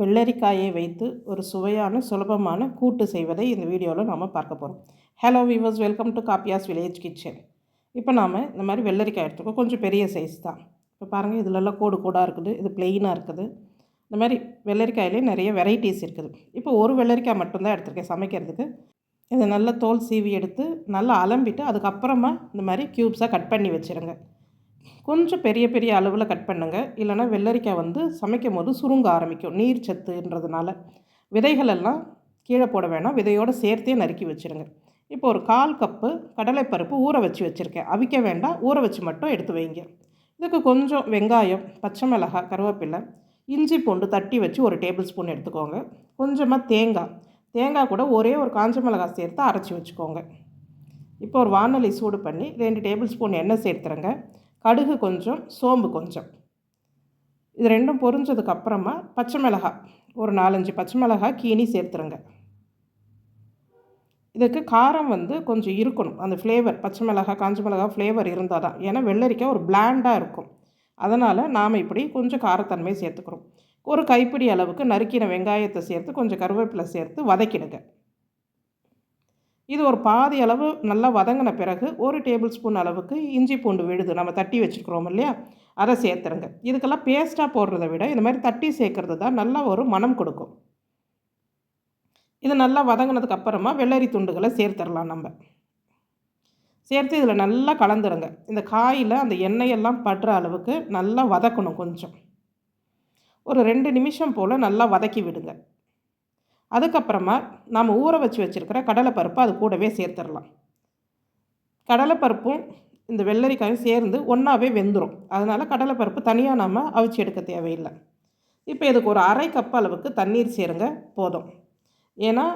வெள்ளரிக்காயை வைத்து ஒரு சுவையான சுலபமான கூட்டு செய்வதை இந்த வீடியோவில் நாம் பார்க்க போகிறோம் ஹலோ வீவர்ஸ் வெல்கம் டு காப்பியாஸ் வில்லேஜ் கிச்சன் இப்போ நாம் இந்த மாதிரி வெள்ளரிக்காய் எடுத்துக்கோ கொஞ்சம் பெரிய சைஸ் தான். இப்போ பாருங்கள் இதிலெல்லாம் கோடு கோடாக இருக்குது இது பிளெயினாக இருக்குது. இந்த மாதிரி வெள்ளரிக்காயிலே நிறைய வெரைட்டிஸ் இருக்குது. இப்போ ஒரு வெள்ளரிக்காய் மட்டும்தான் எடுத்திருக்கேன் சமைக்கிறதுக்கு. இதை நல்லா தோல் சீவி எடுத்து நல்லா அலம்பிட்டு அதுக்கப்புறமா இந்த மாதிரி க்யூப்ஸாக கட் பண்ணி வச்சுருங்க. கொஞ்சம் பெரிய பெரிய அளவில் கட் பண்ணுங்கள் இல்லைனா வெள்ளரிக்காய் வந்து சமைக்கும் போது சுருங்க ஆரம்பிக்கும். நீர் சத்துன்றதுனால. விதைகள் எல்லாம் கீழே போட வேணாம். விதையோடு சேர்த்தே நறுக்கி வச்சுருங்க. இப்போ ஒரு கால் கப்பு கடலைப்பருப்பு ஊற வச்சு வச்சுருக்கேன். அவிக்க வேண்டாம். ஊற வச்சு மட்டும் எடுத்து வைங்க. இதுக்கு கொஞ்சம் வெங்காயம் பச்சை மிளகாய் கருவேப்பிலை இஞ்சி பூண்டு தட்டி வச்சு ஒரு டேபிள் ஸ்பூன் எடுத்துக்கோங்க. கொஞ்சமாக தேங்காய். தேங்காய் கூட ஒரே ஒரு காஞ்ச மிளகாய் சேர்த்து அரைச்சி வச்சுக்கோங்க. இப்போ ஒரு வானொலி சூடு பண்ணி ரெண்டு டேபிள் ஸ்பூன் எண்ணெய் சேர்த்துருங்க. கடுகு கொஞ்சம் சோம்பு கொஞ்சம். இது ரெண்டும் பொரிஞ்சதுக்கப்புறமா பச்சை மிளகாய் ஒரு நாலஞ்சு பச்சை மிளகாய் கீனி சேர்த்துருங்க. இதுக்கு காரம் வந்து கொஞ்சம் இருக்கணும். அந்த ஃப்ளேவர் பச்சை மிளகாய் காஞ்ச மிளகாய் ஃப்ளேவர் இருந்தால் தான். ஏன்னா வெள்ளரிக்காய் ஒரு பிளாண்டாக இருக்கும். அதனால் நாம் இப்படி கொஞ்சம் காரத்தன்மை சேர்த்துக்கிறோம். ஒரு கைப்பிடி அளவுக்கு நறுக்கின வெங்காயத்தை சேர்த்து கொஞ்சம் கருவேப்பிலை சேர்த்து வதக்கிடுங்க. இது ஒரு பாதி அளவு நல்லா வதங்கின பிறகு ஒரு டேபிள் ஸ்பூன் அளவுக்கு இஞ்சி பூண்டு விழுது. நம்ம தட்டி வச்சுருக்கிறோம் இல்லையா? அதை சேர்த்துருங்க. இதுக்கெல்லாம் பேஸ்ட்டாக போடுறத விட இந்த மாதிரி தட்டி சேர்க்குறது தான் நல்லா ஒரு மனம் கொடுக்கும். இது நல்லா வதங்கினதுக்கு அப்புறமா வெள்ளரி துண்டுகளை சேர்த்துடலாம் நம்ம. சேர்த்து இதில் நல்லா கலந்துருங்க இந்த காயில் அந்த எண்ணெயெல்லாம் படுற அளவுக்கு நல்லா வதக்கணும் கொஞ்சம். ஒரு ரெண்டு நிமிஷம் போல் நல்லா வதக்கி விடுங்க. அதுக்கப்புறமா நம்ம ஊற வச்சு வச்சுருக்கிற கடலைப்பருப்பு அது கூடவே சேர்த்துடலாம். கடலைப்பருப்பும் இந்த வெள்ளரிக்காயும் சேர்ந்து ஒன்றாவே வெந்துடும் அதனால் கடலைப்பருப்பு தனியாக நம்ம அவிச்சு எடுக்க தேவையில்லை. இப்போ இதுக்கு ஒரு அரை கப் அளவுக்கு தண்ணீர் சேருங்க போதும். ஏன்னா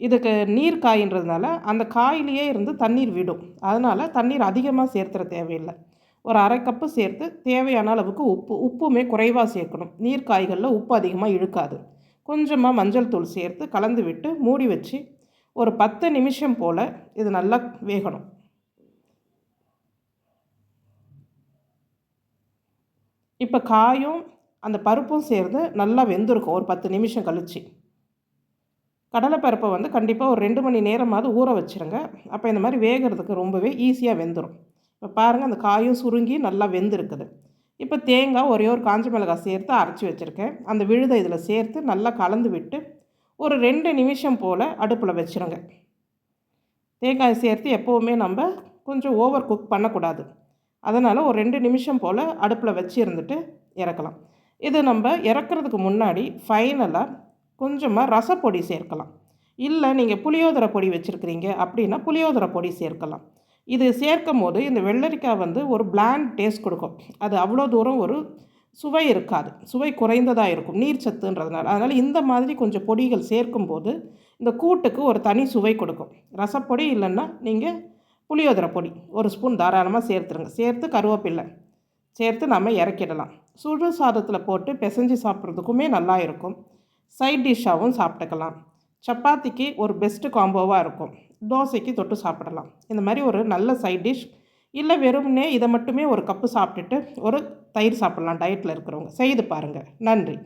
இதுக்கு நீர் காயின்றதுனால அந்த காயிலேயே இருந்து தண்ணீர் விடும். அதனால் தண்ணீர் அதிகமாக சேர்த்துற தேவையில்லை. ஒரு அரை கப்பு சேர்த்து தேவையான அளவுக்கு உப்பு உப்புமே குறைவாக சேர்க்கணும். நீர் காய்களில் உப்பு அதிகமாக இழுக்காது. கொஞ்சமாக மஞ்சள் தூள் சேர்த்து கலந்து விட்டு மூடி வச்சு ஒரு பத்து நிமிஷம் போல் இது நல்லா வேகணும். இப்போ காயும் அந்த பருப்பும் சேர்ந்து நல்லா வெந்திருக்கும். ஒரு பத்து நிமிஷம் கழித்து கடலைப்பருப்பை வந்து கண்டிப்பாக ஒரு ரெண்டு மணி நேரமாவது ஊற வச்சுருங்க. அப்போ இந்த மாதிரி வேகிறதுக்கு ரொம்பவே ஈஸியாக வெந்துடும் இப்போ பாருங்கள் அந்த காயும் சுருங்கி நல்லா வெந்திருக்குது. இப்போ தேங்காய் ஒரே ஒரு காஞ்ச மிளகாய் சேர்த்து அரைச்சி வச்சுருக்கேன். அந்த விழுதை இதில் சேர்த்து நல்லா கலந்து விட்டு ஒரு ரெண்டு நிமிஷம் போல் அடுப்பில் வச்சுருங்க. தேங்காய் சேர்த்து எப்போவுமே நம்ம கொஞ்சம் ஓவர் குக் பண்ணக்கூடாது. அதனால் ஒரு ரெண்டு நிமிஷம் போல் அடுப்பில் வச்சு இருந்துட்டு இறக்கலாம். இது நம்ம இறக்குறதுக்கு முன்னாடி ஃபைனலாக கொஞ்சமாக ரசப்பொடி சேர்க்கலாம். இல்லை நீங்கள் புளியோதரை பொடி வச்சுருக்கிறீங்க அப்படின்னா புளியோதரை பொடி சேர்க்கலாம். இது சேர்க்கும் போது இந்த வெள்ளரிக்காய் வந்து ஒரு பிளாண்ட் டேஸ்ட் கொடுக்கும். அது அவ்வளோ தூரம் ஒரு சுவை இருக்காது. சுவை குறைந்ததாக இருக்கும். நீர் சத்துன்றதுனால. அதனால் இந்த மாதிரி கொஞ்சம் பொடிகள் சேர்க்கும்போது இந்த கூட்டுக்கு ஒரு தனி சுவை கொடுக்கும். ரசப்பொடி இல்லைன்னா நீங்கள் புளியோதரை பொடி ஒரு ஸ்பூன் தாராளமாக சேர்த்துருங்க. சேர்த்து கருவேப்பில்லை சேர்த்து நம்ம இறக்கிடலாம். சுடு சாதத்தில் போட்டு பிசைஞ்சு சாப்பிட்றதுக்குமே நல்லா இருக்கும். சைட் டிஷ்ஷாகவும் சாப்பிட்டுக்கலாம். சப்பாத்திக்கு ஒரு பெஸ்ட்டு காம்போவாக இருக்கும். தோசைக்கு தொட்டு சாப்பிடலாம். இந்த மாதிரி ஒரு நல்ல சைட் டிஷ் இல்லை வெறும்னே இதை மட்டுமே ஒரு கப்பு சாப்பிட்டுட்டு ஒரு தயிர் சாப்பிட்லாம் டயட்டில் இருக்கிறவங்க. செய்து பாருங்கள் நன்றி.